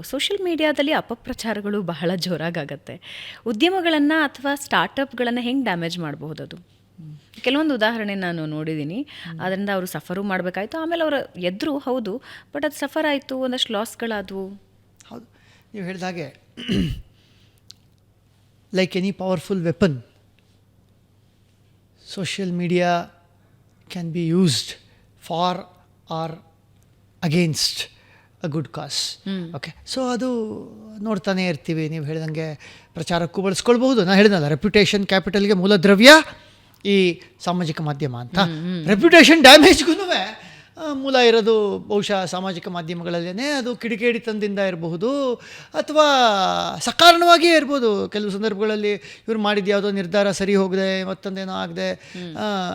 Social ಮೀಡಿಯಾದಲ್ಲಿ ಅಪಪ್ರಚಾರಗಳು ಬಹಳ ಜೋರಾಗತ್ತೆ ಉದ್ಯಮಗಳನ್ನು ಅಥವಾ ಸ್ಟಾರ್ಟಪ್ಗಳನ್ನು ಹೆಂಗೆ ಡ್ಯಾಮೇಜ್ ಮಾಡಬಹುದು ಅದು ಕೆಲವೊಂದು ಉದಾಹರಣೆ ನಾನು ನೋಡಿದ್ದೀನಿ ಅದರಿಂದ ಅವರು ಸಫರು ಮಾಡಬೇಕಾಯ್ತು. ಆಮೇಲೆ ಅವರು ಎದ್ರು ಹೌದು. ಬಟ್ ಅದು ಸಫರ್ ಆಯಿತು ಒಂದಷ್ಟು ಲಾಸ್ಗಳಾದವು. ಹೌದು. ನೀವು ಹೇಳಿದ ಹಾಗೆ like any powerful weapon social media can be used for or against a good cause okay so ಅದು ನೋಡ್ತಾನೆ ಇರ್ತೀವಿ. ನೀವು ಹೇಳಿದಂಗೆ ಪ್ರಚಾರಕ್ಕೂ ಬಳಸ್ಕೊಳ್ಬಹುದು. ನಾನು ಹೇಳಿದಲ್ಲ ರೆಪ್ಯುಟೇಷನ್ ಕ್ಯಾಪಿಟಲ್ಗೆ ಮೂಲ ದ್ರವ್ಯ ಈ ಸಾಮಾಜಿಕ ಮಾಧ್ಯಮ ಅಂತ. ರೆಪ್ಯುಟೇಷನ್ ಡ್ಯಾಮೇಜ್ಗೂ ಮೂಲ ಇರೋದು ಬಹುಶಃ ಸಾಮಾಜಿಕ ಮಾಧ್ಯಮಗಳಲ್ಲೇ ಅದು ಕಿಡಿಕೇಡಿತನದಿಂದ ಇರಬಹುದು ಅಥವಾ ಸಕಾರಣವಾಗಿಯೇ ಇರ್ಬೋದು. ಕೆಲವು ಸಂದರ್ಭಗಳಲ್ಲಿ ಇವ್ರು ಮಾಡಿದ ಯಾವುದೋ ನಿರ್ಧಾರ ಸರಿ ಹೋಗದೆ ಮತ್ತೊಂದೇನೋ ಆಗದೆ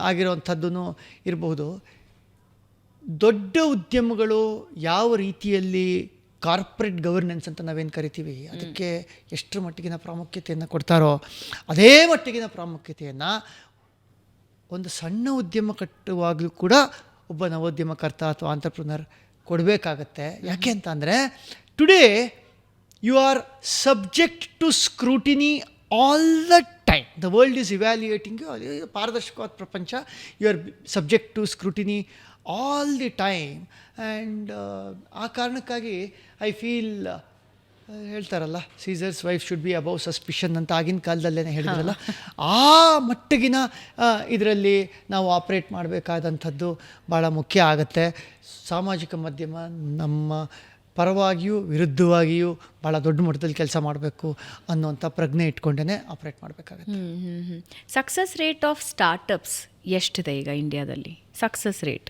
ಆಗಿರೋವಂಥದ್ದು ಇರಬಹುದು. ದೊಡ್ಡ ಉದ್ಯಮಗಳು ಯಾವ ರೀತಿಯಲ್ಲಿ ಕಾರ್ಪೊರೇಟ್ ಗವರ್ನೆನ್ಸ್ ಅಂತ ನಾವೇನು ಕರಿತೀವಿ? ಅದಕ್ಕೆ ಎಷ್ಟರ ಮಟ್ಟಿಗಿನ ಪ್ರಾಮುಖ್ಯತೆಯನ್ನು ಕೊಡ್ತಾರೋ ಅದೇ ಮಟ್ಟಿಗಿನ ಪ್ರಾಮುಖ್ಯತೆಯನ್ನು ಒಂದು ಸಣ್ಣ ಉದ್ಯಮ ಕಟ್ಟುವಾಗಲೂ ಕೂಡ ಒಬ್ಬ ನವೋದ್ಯಮಕರ್ತ ಅಥವಾ ಆಂಟರ್ಪ್ರಿನರ್ ಕೊಡಬೇಕಾಗತ್ತೆ. ಯಾಕೆ ಅಂತ ಅಂದರೆ today you are subject to scrutiny all the time the world is evaluating ಪಾರದರ್ಶಕವಾದ ಪ್ರಪಂಚ. You are subject to scrutiny all the time and ಆ ಕಾರಣಕ್ಕಾಗಿ ಐ ಫೀಲ್ ಹೇಳ್ತಾರಲ್ಲ Caesar's wife should be above suspicion ಅಂತ ಆಗಿನ ಕಾಲದಲ್ಲೇ ಹೇಳಿದ್ರಲ್ಲ. ಆ ಮಟ್ಟಿಗಿನ ಇದರಲ್ಲಿ ನಾವು ಆಪ್ರೇಟ್ ಮಾಡಬೇಕಾದಂಥದ್ದು ಭಾಳ ಮುಖ್ಯ ಆಗುತ್ತೆ. ಸಾಮಾಜಿಕ ಮಾಧ್ಯಮ ನಮ್ಮ ಪರವಾಗಿಯೂ ವಿರುದ್ಧವಾಗಿಯೂ ಭಾಳ ದೊಡ್ಡ ಮಟ್ಟದಲ್ಲಿ ಕೆಲಸ ಮಾಡಬೇಕು ಅನ್ನುವಂಥ ಪ್ರಜ್ಞೆ ಇಟ್ಕೊಂಡೇ ಆಪ್ರೇಟ್ ಮಾಡಬೇಕಾಗುತ್ತೆ. ಸಕ್ಸಸ್ ರೇಟ್ ಆಫ್ ಸ್ಟಾರ್ಟಪ್ಸ್ ಎಷ್ಟಿದೆ ಈಗ ಇಂಡಿಯಾದಲ್ಲಿ ಸಕ್ಸಸ್ ರೇಟ್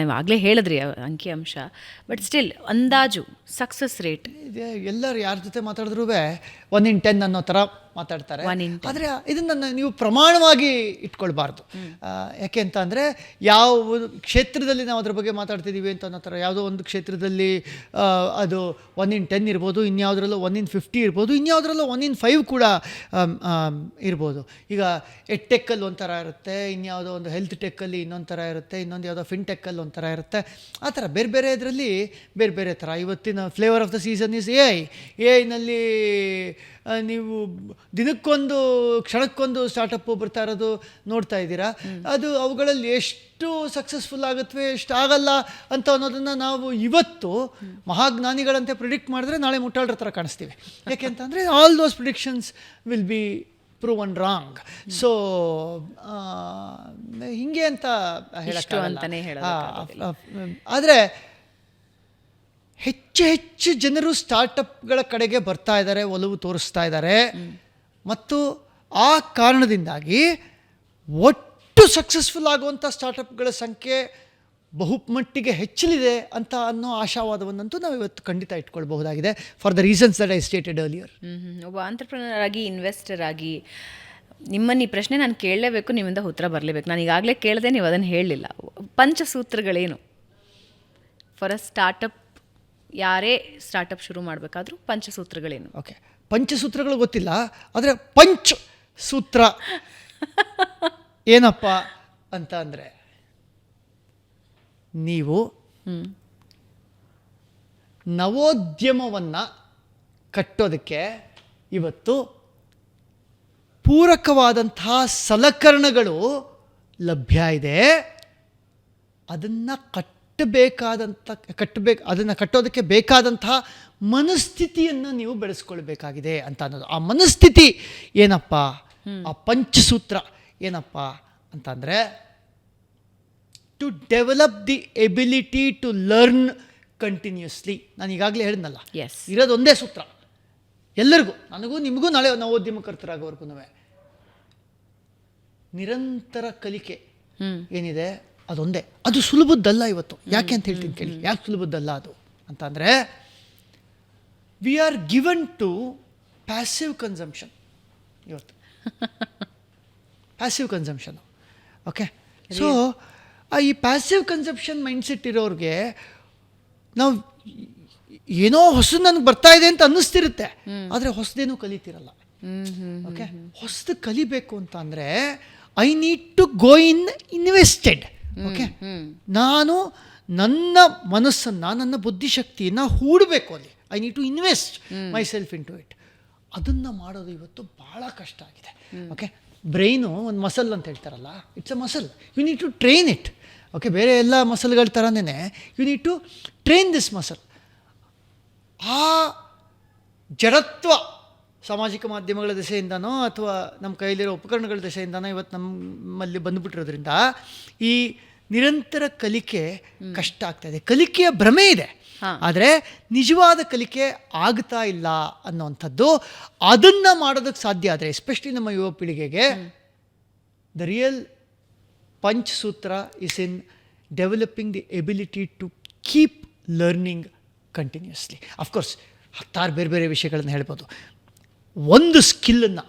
ನಾವು ಆಗಲೇ ಹೇಳಿದ್ರಿ ಅಂಕಿ ಅಂಶ. ಬಟ್ ಸ್ಟಿಲ್ ಅಂದಾಜು ಸಕ್ಸಸ್ ರೇಟ್ ಎಲ್ಲರೂ ಯಾರ ಜೊತೆ ಮಾತಾಡಿದ್ರೂ ಒನ್ ಇನ್ ಟೆನ್ ಅನ್ನೋ ಥರ ಮಾತಾಡ್ತಾರೆ. ಆದರೆ ಇದನ್ನು ನೀವು ಪ್ರಮಾಣವಾಗಿ ಇಟ್ಕೊಳ್ಬಾರ್ದು. ಯಾಕೆ ಅಂತ ಅಂದರೆ ಯಾವ ಕ್ಷೇತ್ರದಲ್ಲಿ ನಾವು ಅದ್ರ ಬಗ್ಗೆ ಮಾತಾಡ್ತಿದ್ದೀವಿ ಅಂತ ಅನ್ನೋ ಥರ ಯಾವುದೋ ಒಂದು ಕ್ಷೇತ್ರದಲ್ಲಿ ಅದು ಒನ್ ಇನ್ ಟೆನ್ ಇರ್ಬೋದು ಇನ್ಯಾವುದ್ರಲ್ಲೂ ಒನ್ ಇನ್ ಫಿಫ್ಟಿ ಇರ್ಬೋದು ಇನ್ಯಾವುದ್ರಲ್ಲೂ ಒನ್ ಇನ್ ಫೈವ್ ಕೂಡ ಇರ್ಬೋದು. ಈಗ ಎಡ್ ಟೆಕ್ಕಲ್ಲಿ ಒಂಥರ ಇರುತ್ತೆ ಇನ್ಯಾವುದೋ ಒಂದು ಹೆಲ್ತ್ ಟೆಕ್ಕಲ್ಲಿ ಇನ್ನೊಂದು ಥರ ಇರುತ್ತೆ ಇನ್ನೊಂದು ಯಾವುದೋ ಫಿನ್ ಟೆಕ್ಕಲ್ಲಿ ಒಂಥರ ಇರುತ್ತೆ. ಆ ಥರ ಬೇರೆ ಬೇರೆ ಇದರಲ್ಲಿ ಬೇರೆ ಬೇರೆ ಥರ. ಇವತ್ತಿನ flavour of the season is A I A ಐನಲ್ಲಿ ನೀವು ದಿನಕ್ಕೊಂದು ಕ್ಷಣಕ್ಕೊಂದು ಸ್ಟಾರ್ಟಪ್ಪು ಬರ್ತಾ ಇರೋದು ನೋಡ್ತಾ ಇದ್ದೀರಾ? ಅದು ಅವುಗಳಲ್ಲಿ ಎಷ್ಟು ಸಕ್ಸಸ್ಫುಲ್ ಆಗುತ್ತವೆ ಎಷ್ಟು ಆಗಲ್ಲ ಅಂತ ಅನ್ನೋದನ್ನು ನಾವು ಇವತ್ತು ಮಹಾಜ್ಞಾನಿಗಳಂತೆ ಪ್ರಿಡಿಕ್ಟ್ ಮಾಡಿದ್ರೆ ನಾಳೆ ಮುಟ್ಟಾಳ್ರ ಥರ ಕಾಣಿಸ್ತೀವಿ. ಯಾಕೆ ಅಂತಂದರೆ all those predictions will be proven wrong so ಹಿಂಗೆ ಅಂತ ಅಂತಾನೆ ಹೇಳ ಆದರೆ ಹೆಚ್ಚು ಹೆಚ್ಚು ಜನರು ಸ್ಟಾರ್ಟಪ್ಗಳ ಕಡೆಗೆ ಬರ್ತಾ ಇದ್ದಾರೆ ಒಲವು ತೋರಿಸ್ತಾ ಇದ್ದಾರೆ. ಮತ್ತು ಆ ಕಾರಣದಿಂದಾಗಿ ಒಟ್ಟು ಸಕ್ಸಸ್ಫುಲ್ ಆಗುವಂಥ ಸ್ಟಾರ್ಟಪ್ಗಳ ಸಂಖ್ಯೆ ಬಹುಮಟ್ಟಿಗೆ ಹೆಚ್ಚಲಿದೆ ಅಂತ ಅನ್ನೋ ಆಶಾವಾದವನ್ನಂತೂ ನಾವು ಇವತ್ತು ಖಂಡಿತ ಇಟ್ಕೊಳ್ಬಹುದಾಗಿದೆ. For the reasons that I stated earlier ಒಬ್ಬ ಆಂಟರ್ಪ್ರಿನರ್ ಆಗಿ ಇನ್ವೆಸ್ಟರ್ ಆಗಿ ನಿಮ್ಮನ್ನು ಈ ಪ್ರಶ್ನೆ ನಾನು ಕೇಳಲೇಬೇಕು ನಿಮ್ಮಿಂದ ಉತ್ತರ ಬರಲೇಬೇಕು. ನಾನು ಈಗಾಗಲೇ ಕೇಳಿದೆ ನೀವು ಅದನ್ನು ಹೇಳಲಿಲ್ಲ ಪಂಚಸೂತ್ರಗಳೇನು? ಫಾರ್ ಅ ಸ್ಟಾರ್ಟಪ್ ಯಾರೇ ಸ್ಟಾರ್ಟಪ್ ಶುರು ಮಾಡಬೇಕಾದ್ರೂ ಪಂಚಸೂತ್ರಗಳೇನು? ಓಕೆ ಪಂಚಸೂತ್ರಗಳು ಗೊತ್ತಿಲ್ಲ ಆದರೆ ಪಂಚ್ ಸೂತ್ರ ಏನಪ್ಪ ಅಂತ ಅಂದರೆ ನೀವು ನವೋದ್ಯಮವನ್ನು ಕಟ್ಟೋದಕ್ಕೆ ಇವತ್ತು ಪೂರಕವಾದಂತಹ ಸಲಕರಣೆಗಳು ಲಭ್ಯ ಇದೆ. ಅದನ್ನು ಕಟ್ಟಬೇಕಾದಂಥ ಕಟ್ಟಬೇಕು ಅದನ್ನು ಕಟ್ಟೋದಕ್ಕೆ ಬೇಕಾದಂತಹ ಮನಸ್ಥಿತಿಯನ್ನು ನೀವು ಬೆಳೆಸ್ಕೊಳ್ಬೇಕಾಗಿದೆ ಅಂತ ಅನ್ನೋದು. ಆ ಮನಸ್ಥಿತಿ ಏನಪ್ಪ? ಆ ಪಂಚಸೂತ್ರ ಏನಪ್ಪ ಅಂತಂದರೆ to develop the ability to learn continuously ನಾನು ಈಗಾಗಲೇ ಹೇಳಿದ್ನಲ್ಲ. ಎಸ್ ಇರೋದೊಂದೇ ಸೂತ್ರ. ಎಲ್ಲರಿಗೂ ನನಗೂ ನಿಮಗೂ ನಾಳೆ ನವೋದ್ಯಮಕರ್ತರಾಗೋವರೆಗೂ ನಿರಂತರ ಕಲಿಕೆ ಏನಿದೆ? ಅದೊಂದೇ. ಅದು ಸುಲಭದ್ದಲ್ಲ ಇವತ್ತು. ಯಾಕೆ ಅಂತ ಹೇಳ್ತೀನಿ ಕೇಳಿ. ಯಾಕೆ ಸುಲಭದ್ದಲ್ಲ ಅದು? ಅಂತ ಅಂದರೆ we are given to passive consumption ಇವತ್ತು ಪ್ಯಾಸಿವ್ ಕನ್ಸಂಪ್ಷನ್ ಓಕೆ ಸೊ ಈ ಪ್ಯಾಸಿವ್ ಕನ್ಸಂಪ್ಷನ್ ಮೈಂಡ್ಸೆಟ್ ಇರೋರಿಗೆ ನಾವು ಏನೋ ಹೊಸ ನನಗೆ ಬರ್ತಾ ಇದೆ ಅಂತ ಅನ್ನಿಸ್ತಿರುತ್ತೆ. ಆದರೆ ಹೊಸದೇನೂ ಕಲಿತಿರಲ್ಲ. ಓಕೆ ಹೊಸದು ಕಲಿಬೇಕು ಅಂತ ಅಂದರೆ I need to go in invested okay ನಾನು ನನ್ನ ಮನಸ್ಸನ್ನು ನನ್ನ ಬುದ್ಧಿಶಕ್ತಿಯನ್ನು ಹೂಡಬೇಕು ಅಲ್ಲಿ. I need to invest myself into it ಅದನ್ನು ಮಾಡೋದು ಇವತ್ತು ಭಾಳ ಕಷ್ಟ ಆಗಿದೆ. ಓಕೆ ಬ್ರೈನು ಒಂದು ಮಸಲ್ ಅಂತ ಹೇಳ್ತಾರಲ್ಲ it's a muscle you need to train it okay ಬೇರೆ ಎಲ್ಲ ಮಸಲ್ಗಳ ಥರನೇ you need to train this muscle ಆ ಜಡತ್ವ ಸಾಮಾಜಿಕ ಮಾಧ್ಯಮಗಳ ದೆಸೆಯಿಂದನೋ ಅಥವಾ ನಮ್ಮ ಕೈಯಲ್ಲಿರೋ ಉಪಕರಣಗಳ ದೆಸೆಯಿಂದನೋ ಇವತ್ತು ನಮ್ಮಲ್ಲಿ ಬಂದುಬಿಟ್ಟಿರೋದ್ರಿಂದ ಈ ನಿರಂತರ ಕಲಿಕೆ ಕಷ್ಟ ಆಗ್ತಾ ಇದೆ. ಕಲಿಕೆಯ ಭ್ರಮೆ ಇದೆ. ಆದರೆ ನಿಜವಾದ ಕಲಿಕೆ ಆಗ್ತಾ ಇಲ್ಲ ಅನ್ನೋವಂಥದ್ದು ಅದನ್ನು ಮಾಡೋದಕ್ಕೆ ಸಾಧ್ಯ ಆದರೆ ಎಸ್ಪೆಷಲಿ ನಮ್ಮ ಯುವ ಪೀಳಿಗೆಗೆ ದ ರಿಯಲ್ ಪಂಚ್ ಸೂತ್ರ is in developing the ability to keep learning continuously of course ಹತ್ತಾರು ಬೇರೆ ಬೇರೆ ವಿಷಯಗಳನ್ನು ಹೇಳ್ಬೋದು. ಒಂದು ಸ್ಕಿಲ್ಲನ್ನು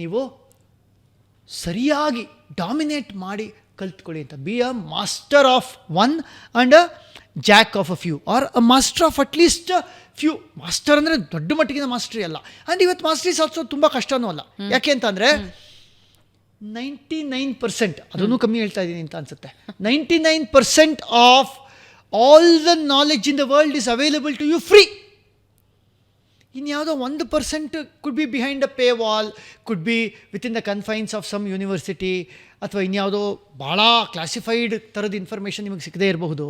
ನೀವು ಸರಿಯಾಗಿ ಡಾಮಿನೇಟ್ ಮಾಡಿ ಕಲ್ತ್ಕೊಳ್ಳಿ ಅಂತ. Be a master of one and a jack of a few or a master of at least few master ಅಂದರೆ ದೊಡ್ಡ ಮಟ್ಟಿಗಿನ ಮಾಸ್ಟ್ರಿ ಅಲ್ಲ. ಆ್ಯಂಡ್ ಇವತ್ತು ಮಾಸ್ಟ್ರಿ ಸಾಧಿಸೋದು ತುಂಬ ಕಷ್ಟನೂ ಅಲ್ಲ. ಯಾಕೆ ಅಂತಂದರೆ ನೈಂಟಿ ನೈನ್ ಪರ್ಸೆಂಟ್ ಅದನ್ನು ಕಮ್ಮಿ ಹೇಳ್ತಾ ಇದ್ದೀನಿ ಅಂತ ಅನ್ಸುತ್ತೆ. Ninety nine percent of all the knowledge in the world is available to you free ಇನ್ಯಾವುದೋ ಒಂದು percent could be behind a pay wall could be within the confines of some university ಅಥವಾ ಇನ್ಯಾವುದೋ ಭಾಳ ಕ್ಲಾಸಿಫೈಡ್ ಥರದ information ನಿಮಗೆ ಸಿಗದೇ ಇರಬಹುದು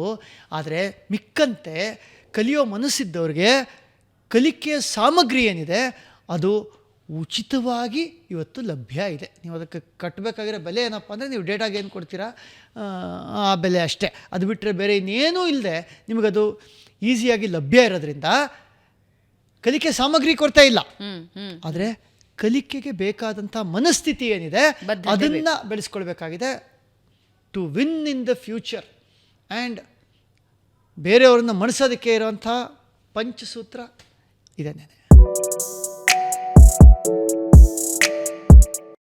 ಆದರೆ ಮಿಕ್ಕಂತೆ ಕಲಿಯೋ ಮನಸ್ಸಿದ್ದವ್ರಿಗೆ ಕಲಿಕೆಯ ಸಾಮಗ್ರಿ ಏನಿದೆ ಅದು ಉಚಿತವಾಗಿ ಇವತ್ತು ಲಭ್ಯ ಇದೆ. ನೀವು ಅದಕ್ಕೆ ಕಟ್ಟಬೇಕಾಗಿರೋ ಬೆಲೆ ಏನಪ್ಪ ಅಂದರೆ ನೀವು ಡೇಟಾಗೆ ಏನು ಕೊಡ್ತೀರಾ? ಆ, ಬೆಲೆ ಅಷ್ಟೇ. ಅದು ಬಿಟ್ಟರೆ ಬೇರೆ ಇನ್ನೇನೂ ಇಲ್ಲದೆ ನಿಮಗದು ಈಸಿಯಾಗಿ ಲಭ್ಯ ಇರೋದ್ರಿಂದ ಕಲಿಕೆ ಸಾಮಗ್ರಿ ಕೊಡ್ತಾ ಇಲ್ಲ. ಆದರೆ ಕಲಿಕೆಗೆ ಬೇಕಾದಂಥ ಮನಸ್ಥಿತಿ ಏನಿದೆ ಅದನ್ನು ಬೆಳೆಸ್ಕೊಳ್ಬೇಕಾಗಿದೆ. To win in the future and ಬೇರೆಯವ್ರನ್ನ ಮಣಿಸೋದಕ್ಕೆ ಇರೋವಂಥ ಪಂಚಸೂತ್ರ ಇದನ್ನೇ